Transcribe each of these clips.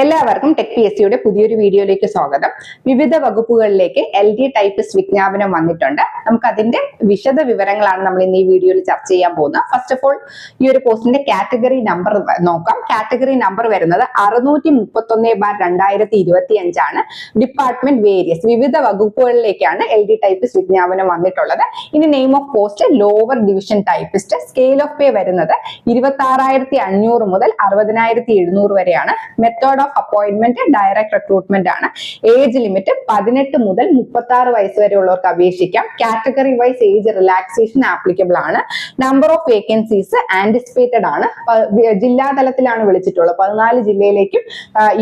എല്ലാവർക്കും tech P S സിയുടെ പുതിയൊരു വീഡിയോയിലേക്ക് സ്വാഗതം. വിവിധ വകുപ്പുകളിലേക്ക് എൽ ഡി ടൈപ്പിസ്റ്റ് വിജ്ഞാപനം വന്നിട്ടുണ്ട്. നമുക്ക് അതിന്റെ വിശദ വിവരങ്ങളാണ് നമ്മൾ ഇന്ന് ഈ വീഡിയോയിൽ ചർച്ച ചെയ്യാൻ പോകുന്നത്. ഫസ്റ്റ് ഓഫ് ഓൾ ഈ ഒരു പോസ്റ്റിന്റെ കാറ്റഗറി നമ്പർ നോക്കാം. കാറ്റഗറി നമ്പർ വരുന്നത് അറുന്നൂറ്റി മുപ്പത്തൊന്ന് ബാർ രണ്ടായിരത്തി ഇരുപത്തി അഞ്ചാണ് ഡിപ്പാർട്ട്മെന്റ് വേരിയസ് വിവിധ വകുപ്പുകളിലേക്കാണ് എൽ ഡി ടൈപ്പിസ്റ്റ് വിജ്ഞാപനം വന്നിട്ടുള്ളത്. ഇനി name of post lower division typist scale of pay വരുന്നത് ഇരുപത്തി ആറായിരത്തി അഞ്ഞൂറ് മുതൽ അറുപതിനായിരത്തി എഴുന്നൂറ് വരെയാണ്. Method of appointment direct recruitment ആണ്. ഏജ് ലിമിറ്റ് പതിനെട്ട് മുതൽ മുപ്പത്തി ആറ് വയസ്സ് വരെ ഉള്ളവർക്ക് അപേക്ഷിക്കാം. Category wise age relaxation applicable ആണ്. നമ്പർ ഓഫ് വേക്കൻസീസ് ആന്റിസിപ്പേറ്റഡ് ആണ്. ജില്ലാ തലത്തിലാണ് വിളിച്ചിട്ടുള്ളത്. പതിനാല് ജില്ലയിലേക്കും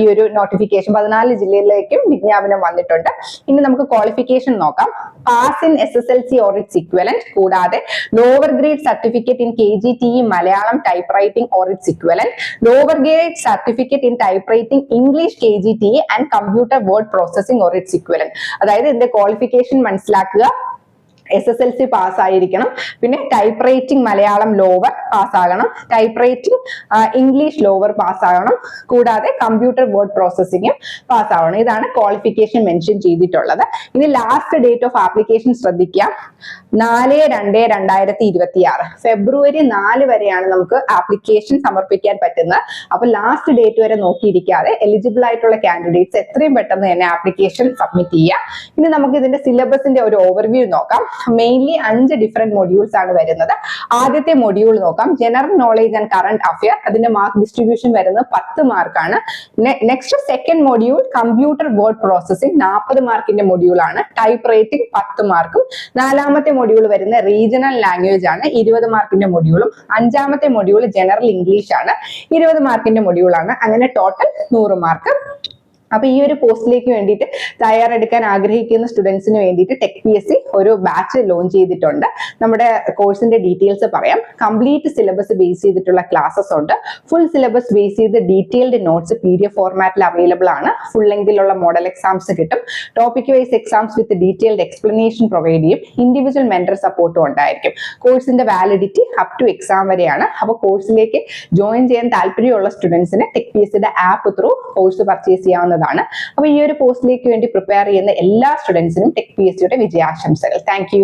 ഈ ഒരു നോട്ടിഫിക്കേഷൻ പതിനാല് ജില്ലയിലേക്കും വിജ്ഞാപനം വന്നിട്ടുണ്ട്. ഇനി നമുക്ക് ക്വാളിഫിക്കേഷൻ നോക്കാം. Pass in S S L C or its equivalent കൂടാതെ lower grade certificate in K G T E Malayalam typewriting or its equivalent lower grade certificate in typewriting English K G T and computer word processing or its equivalent അതായത് ഇതിന്റെ qualification മനസ്സിലാക്കുക. S S L C pass ആയിരിക്കണം. പിന്നെ type writing Malayalam lower pass ആകണം. Type writing English lower pass ആകണം. കൂടാതെ computer word പ്രോസസ്സിംഗും pass ആവണം. ഇതാണ് ക്വാളിഫിക്കേഷൻ മെൻഷൻ ചെയ്തിട്ടുള്ളത്. ഇനി ലാസ്റ്റ് ഡേറ്റ് ഓഫ് ആപ്ലിക്കേഷൻ ശ്രദ്ധിക്കുക നാല് രണ്ട് രണ്ടായിരത്തി ഇരുപത്തി ആറ് ഫെബ്രുവരി നാല് വരെയാണ് നമുക്ക് ആപ്ലിക്കേഷൻ സമർപ്പിക്കാൻ പറ്റുന്നത്. അപ്പൊ ലാസ്റ്റ് ഡേറ്റ് വരെ നോക്കിയിരിക്കാതെ എലിജിബിൾ ആയിട്ടുള്ള കാൻഡിഡേറ്റ്സ് എത്രയും പെട്ടെന്ന് തന്നെ ആപ്ലിക്കേഷൻ സബ്മിറ്റ് ചെയ്യുക ഇനി നമുക്ക് ഇതിന്റെ സിലബസിന്റെ ഒരു ഓവർവ്യൂ നോക്കാം. മെയിൻലി അഞ്ച് ഡിഫറെന്റ് മൊഡ്യൂൾസ് ആണ് വരുന്നത്. ആദ്യത്തെ മൊഡ്യൂൾ നോക്കാം. General knowledge and current affair അതിന്റെ മാർക്ക് ഡിസ്ട്രിബ്യൂഷൻ വരുന്നത് പത്ത് മാർക്കാണ് next second module computer word processing നാൽപ്പത് മാർക്കിന്റെ മൊഡ്യൂൾ ആണ്. ടൈപ്പ് റൈറ്റിംഗ് പത്ത് മാർക്കും നാലാമത്തെ മൊഡ്യൂൾ വരുന്ന റീജിയണൽ ലാംഗ്വേജ് ആണ്. ഇരുപത് മാർക്കിന്റെ മൊഡ്യൂളും അഞ്ചാമത്തെ മൊഡ്യൂൾ ജനറൽ ഇംഗ്ലീഷ് ആണ്. ഇരുപത് മാർക്കിന്റെ മൊഡ്യൂൾ ആണ്. അങ്ങനെ ടോട്ടൽ നൂറ് മാർക്ക് അപ്പൊ ഈ ഒരു പോസ്റ്റിലേക്ക് വേണ്ടിയിട്ട് തയ്യാറെടുക്കാൻ ആഗ്രഹിക്കുന്ന സ്റ്റുഡൻസിന് വേണ്ടിയിട്ട് ടെക് പി എസ് സി ഒരു ബാച്ച് ലോഞ്ച് ചെയ്തിട്ടുണ്ട്. നമ്മുടെ കോഴ്സിന്റെ ഡീറ്റെയിൽസ് പറയാം. കംപ്ലീറ്റ് സിലബസ് ബേസ് ചെയ്തിട്ടുള്ള ക്ലാസ്സസ് ഉണ്ട്. ഫുൾ സിലബസ് ബേസ് ചെയ്ത് detailed notes P D F ഫോർമാറ്റിൽ അവൈലബിൾ ആണ് ഫുൾ ലെങ്കിലുള്ള മോഡൽ എക്സാംസ് കിട്ടും. Topic wise exams with detailed explanation provide ചെയ്യും. ഇൻഡിവിജ്വൽ മെന്റർ സപ്പോർട്ടും ഉണ്ടായിരിക്കും. കോഴ്സിന്റെ വാലിഡിറ്റി അപ് ടു എക്സാം വരെയാണ്. അപ്പോൾ കോഴ്സിലേക്ക് ജോയിൻ ചെയ്യാൻ താല്പര്യമുള്ള സ്റ്റുഡൻസിന് tech P S app through course purchase ചെയ്യാവുന്നതാണ്. അപ്പോൾ ഈ ഒരു പോസ്റ്റിലേക്ക് വേണ്ടി പ്രിപ്പയർ ചെയ്യുന്ന എല്ലാ സ്റ്റുഡൻസിനും ടെക് പി എസ് സിയുടെ വിജയാശംസകൾ. താങ്ക്